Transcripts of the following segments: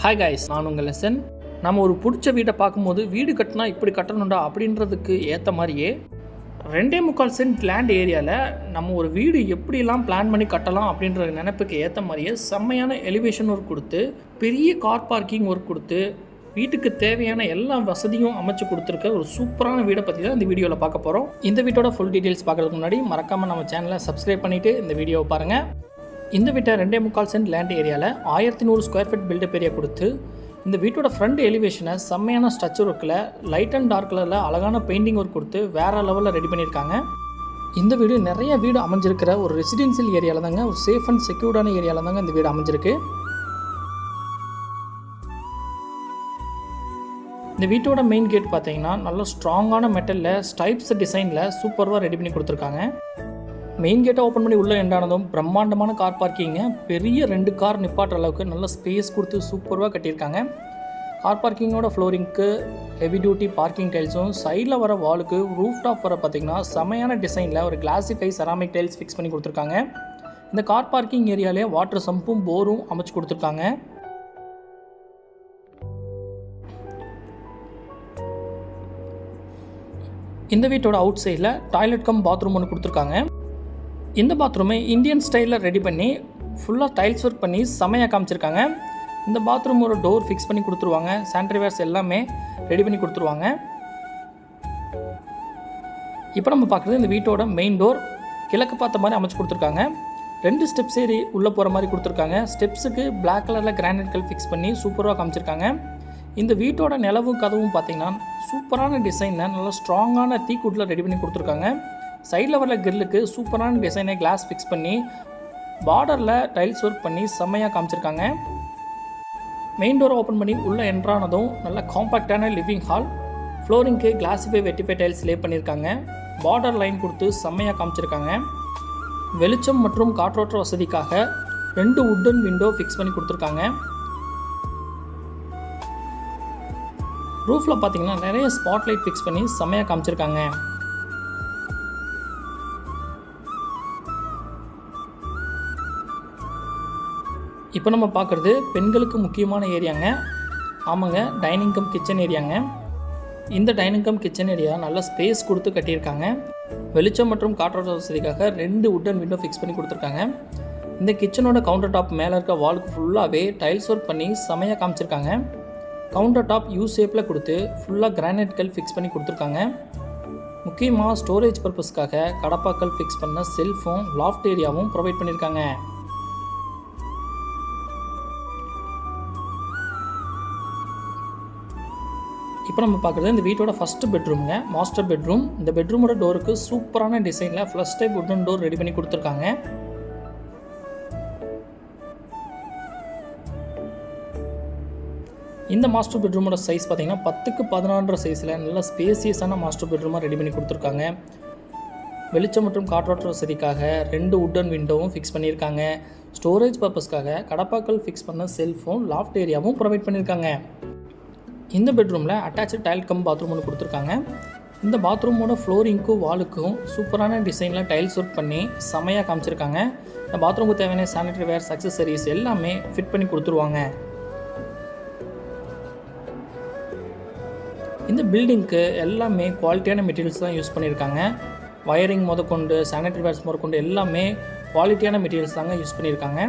Hi guys நான் உங்கள் lesson நம்ம ஒரு பிடிச்ச வீட்டை பார்க்கும்போது வீடு கட்டினா இப்படி கட்டணும்டா அப்படின்றதுக்கு ஏற்ற மாதிரியே ரெண்டே முக்கால் சென்ட் லேண்ட் ஏரியாவில் நம்ம ஒரு வீடு எப்படிலாம் பிளான் பண்ணி கட்டலாம் அப்படின்ற நினைப்புக்கு ஏற்ற மாதிரியே செம்மையான எலிவேஷன் ஒர்க் கொடுத்து பெரிய கார் பார்க்கிங் ஒர்க் கொடுத்து வீட்டுக்கு தேவையான எல்லா வசதியும் அமைச்சு கொடுத்துருக்க ஒரு சூப்பரான வீடை பற்றி தான் இந்த வீடியோவில் பார்க்க போகிறோம் இந்த வீட்டோட ஃபுல் டீட்டெயில்ஸ் பார்க்குறதுக்கு முன்னாடி மறக்காமல் நம்ம சேனலை சப்ஸ்கிரைப் பண்ணிவிட்டு இந்த வீடியோவை பாருங்கள் இந்த வீட்டை ரெண்டே முக்கால் சென்ட் லேண்ட் ஏரியாவில் ஆயிரத்தி நூறு ஸ்கொயர் ஃபீட் பில்டப் ஏரியா கொடுத்து இந்த வீட்டோட ஃப்ரண்ட் எலிவேஷனை செம்மையான ஸ்ட்ரக்சர் ஒர்க்கில் லைட் அண்ட் டார்க் கலரில் அழகான பெயிண்டிங் ஒர்க் கொடுத்து வேறு லெவலில் ரெடி பண்ணியிருக்காங்க. இந்த வீடு நிறைய வீடு அமைஞ்சிருக்கிற ஒரு ரெசிடென்சியல் ஏரியாவில் தாங்க ஒரு சேஃப் அண்ட் செக்யூர்டான ஏரியாவில் தாங்க இந்த வீடு அமைஞ்சிருக்கு. இந்த வீட்டோட மெயின் கேட் பார்த்தீங்கன்னா நல்ல ஸ்ட்ராங்கான மெட்டலில் ஸ்டைப்ஸ் டிசைனில் சூப்பராக ரெடி பண்ணி கொடுத்துருக்காங்க. மெயின் கேட்டை ஓப்பன் பண்ணி உள்ளே எண்டானதும் பிரம்மாண்டமான கார் பார்க்கிங்க பெரிய ரெண்டு கார் நிப்பாட்டுற அளவுக்கு நல்ல ஸ்பேஸ் கொடுத்து சூப்பராக கட்டியிருக்காங்க. கார் பார்க்கிங்கோட ஃப்ளோரிங்க்கு ஹெவி டியூட்டி பார்க்கிங் டைல்ஸும் சைடில் வர வாலுக்கு ரூஃப் டாப் வர பார்த்தீங்கன்னா செமையான டிசைனில் ஒரு கிளாசிஃபை செராமிக் டைல்ஸ் ஃபிக்ஸ் பண்ணி கொடுத்துருக்காங்க. இந்த கார் பார்க்கிங் ஏரியாலே வாட்டர் சம்பும் போரும் அமைச்சு கொடுத்துருக்காங்க. இந்த வீட்டோட அவுட் சைடில் டாய்லெட் கம் பாத்ரூம் ஒன்று கொடுத்துருக்காங்க. இந்த பாத்ரூமை இந்தியன் ஸ்டைலில் ரெடி பண்ணி ஃபுல்லாக டைல்ஸ் ஒர்க் பண்ணி செமையாக காமிச்சிருக்காங்க. இந்த பாத்ரூமோட டோர் ஃபிக்ஸ் பண்ணி கொடுத்துருவாங்க. சானிடரிவேர்ஸ் எல்லாமே ரெடி பண்ணி கொடுத்துருவாங்க. இப்போ நம்ம பார்க்குறது இந்த வீட்டோட மெயின் டோர் கிழக்கு பார்த்த மாதிரி அமைச்சு கொடுத்துருக்காங்க. ரெண்டு ஸ்டெப்ஸ் ஏறி உள்ளே போகிற மாதிரி கொடுத்துருக்காங்க. ஸ்டெப்ஸுக்கு பிளாக் கலரில் கிரானைட் கல் ஃபிக்ஸ் பண்ணி சூப்பராக காமிச்சிருக்காங்க. இந்த வீட்டோட நிலவும் கதவும் பார்த்தீங்கன்னா சூப்பரான டிசைனில் நல்லா ஸ்ட்ராங்கான தீக்குட்டில் ரெடி பண்ணி கொடுத்துருக்காங்க. சைடில் வர கிரில்லுக்கு சூப்பரான டிசைனை கிளாஸ் ஃபிக்ஸ் பண்ணி பார்டரில் டைல்ஸ் ஒர்க் பண்ணி செம்மையாக காமிச்சிருக்காங்க. மெயின் டோரை ஓப்பன் பண்ணி உள்ளே என்ட்ரானதும் நல்ல காம்பாக்டான லிவிங் ஹால் ஃப்ளோரிங்க்கு கிளாஸிஃபை வெட்டிஃபை டைல்ஸ் லே பண்ணியிருக்காங்க பார்டர் லைன் கொடுத்து செம்மையாக காமிச்சிருக்காங்க. வெளிச்சம் மற்றும் காற்றோட்ட வசதிக்காக ரெண்டு உட்டன் விண்டோ ஃபிக்ஸ் பண்ணி கொடுத்துருக்காங்க. ரூஃபில் பார்த்தீங்கன்னா நிறைய ஸ்பாட்லைட் ஃபிக்ஸ் பண்ணி செம்மையாக காமிச்சிருக்காங்க. இப்போ நம்ம பார்க்குறது பெண்களுக்கு முக்கியமான ஏரியாங்க. ஆமாங்க டைனிங் கம் கிச்சன் ஏரியாங்க இந்த டைனிங் கம் கிச்சன் ஏரியா நல்லா ஸ்பேஸ் கொடுத்து கட்டியிருக்காங்க. வெளிச்சம் மற்றும் காற்றோட்ட வசதிக்காக ரெண்டு உட்டன் விண்டோ ஃபிக்ஸ் பண்ணி கொடுத்துருக்காங்க. இந்த கிச்சனோட கவுண்டர் டாப் மேலே இருக்க வாலுக்கு ஃபுல்லாகவே டைல்ஸ் ஒர்க் பண்ணி செமையாக காமிச்சிருக்காங்க. கவுண்டர் டாப் யூ ஷேப்பில் கொடுத்து ஃபுல்லாக கிரானைட் கல் ஃபிக்ஸ் பண்ணி கொடுத்துருக்காங்க. முக்கியமாக ஸ்டோரேஜ் பர்பஸ்க்காக கடப்பாக்கள் ஃபிக்ஸ் பண்ண செல்ஃபோன் லாஃப்ட் ஏரியாவும் ப்ரொவைட் பண்ணியிருக்காங்க. இப்போ நம்ம பார்க்குறது இந்த வீட்டோட ஃபஸ்ட்டு பெட்ரூமுங்க மாஸ்டர் பெட்ரூம் இந்த பெட்ரூமோட டோருக்கு சூப்பரான டிசைனில் flush type wooden door ready பண்ணி கொடுத்துருக்காங்க. இந்த மாஸ்டர் பெட்ரூமோட சைஸ் பார்த்தீங்கன்னா பத்துக்கு பதினான்ற சைஸில் நல்ல ஸ்பேசியஸான மாஸ்டர் பெட்ரூமாக ரெடி பண்ணி கொடுத்துருக்காங்க. வெளிச்சம் மற்றும் காற்றோட்ட வசதிக்காக ரெண்டு உட்டன் விண்டோவும் ஃபிக்ஸ் பண்ணியிருக்காங்க. ஸ்டோரேஜ் பர்பஸ்க்காக கடப்பாக்கள் ஃபிக்ஸ் பண்ண செல்ஃபோன் லாஃப்ட் ஏரியாவும் ப்ரொவைட் பண்ணியிருக்காங்க. இந்த பெட்ரூமில் அட்டாச்சு டைல் கம் பாத்ரூம் ஒன்று கொடுத்துருக்காங்க. இந்த பாத்ரூமோட ஃப்ளோரிங்க்கும் வாலுக்கும் சூப்பரான டிசைனில் டைல்ஸ் ஒர்க் பண்ணி செமையாக காமிச்சிருக்காங்க. இந்த பாத்ரூமுக்கு தேவையான சானிடரி வேர் அக்சசரிஸ் எல்லாமே ஃபிட் பண்ணி கொடுத்துருவாங்க. இந்த பில்டிங்க்கு எல்லாமே குவாலிட்டியான மெட்டீரியல்ஸ் தான் யூஸ் பண்ணியிருக்காங்க வயரிங் முதற்கொண்டு சானிடரி வேர்ஸ் முதற்கொண்டு எல்லாமே குவாலிட்டியான மெட்டீரியல்ஸ் தாங்க யூஸ் பண்ணியிருக்காங்க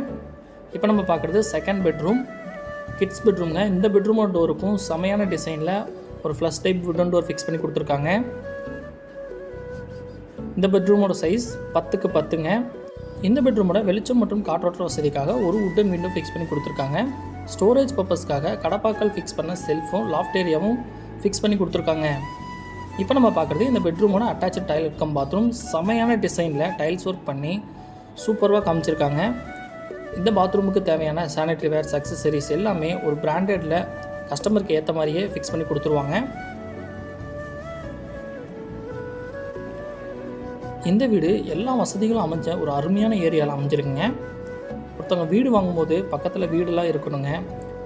இப்போ நம்ம பார்க்குறது செகண்ட் பெட்ரூம் கிட்ஸ் பெட்ரூம்ங்க இந்த பெட்ரூமோட டோருக்கும் செமையான டிசைனில் ஒரு flush type wooden door fix பண்ணி கொடுத்துருக்காங்க. இந்த பெட்ரூமோட சைஸ் பத்துக்கு பத்துங்க. இந்த பெட்ரூமோட வெளிச்சம் மற்றும் காற்றோட்ட வசதிக்காக ஒரு உட்டன் விண்டோ ஃபிக்ஸ் பண்ணி கொடுத்துருக்காங்க. ஸ்டோரேஜ் பர்பஸ்க்காக கடப்பாக்கல் ஃபிக்ஸ் பண்ண செல்ஃபும் லாஃப்ட் ஏரியாவும் ஃபிக்ஸ் பண்ணி கொடுத்துருக்காங்க. இப்போ நம்ம பார்க்குறது இந்த பெட்ரூமோட அட்டாச்சு டைல் கம் பாத்ரூம் செமையான டிசைனில் டைல்ஸ் ஒர்க் பண்ணி சூப்பராக காமிச்சிருக்காங்க. இந்த பாத்ரூமுக்கு தேவையான சானிட்டரி வேர்ஸ் அக்சசரிஸ் எல்லாமே ஒரு பிராண்டடில் கஸ்டமருக்கு ஏற்ற மாதிரியே ஃபிக்ஸ் பண்ணி கொடுத்துருவாங்க. இந்த வீடு எல்லா வசதிகளும் அமைஞ்ச ஒரு அருமையான ஏரியாவில் அமைஞ்சிருக்குங்க. ஒருத்தவங்க வீடு வாங்கும்போது பக்கத்தில் வீடெல்லாம் இருக்கணுங்க.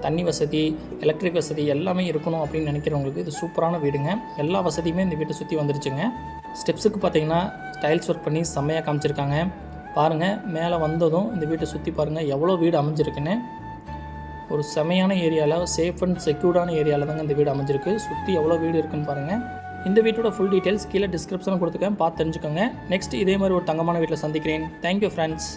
தண்ணி வசதி எலக்ட்ரிக் வசதி எல்லாமே இருக்கணும் அப்படின்னு நினைக்கிறவங்களுக்கு இது சூப்பரான வீடுங்க. எல்லா வசதியுமே இந்த வீட்டை சுற்றி வந்துருச்சுங்க. ஸ்டெப்ஸுக்கு பார்த்தீங்கன்னா டைல்ஸ் ஒர்க் பண்ணி செம்மையாக காமிச்சிருக்காங்க. பாருங்கள் மேலே வந்ததும் இந்த வீட்டை சுற்றி பாருங்கள் எவ்வளோ வீடு அமைஞ்சிருக்குன்னு. ஒரு செமையான ஏரியாவில் சேஃப் அண்ட் செக்யூர்டான ஏரியாவில் தாங்க இந்த வீடு அமைஞ்சிருக்கு. சுற்றி எவ்வளோ வீடு இருக்குன்னு பாருங்கள் இந்த வீட்டோட ஃபுல் டீட்டெயில்ஸ் கீழே டிஸ்கிரிப்ஷனில் கொடுத்துருக்கேன். பார்த்து தெரிஞ்சுக்கோங்க. நெக்ஸ்ட் இதே மாதிரி ஒரு தங்கமான வீட்டில் சந்திக்கிறேன். Thank you friends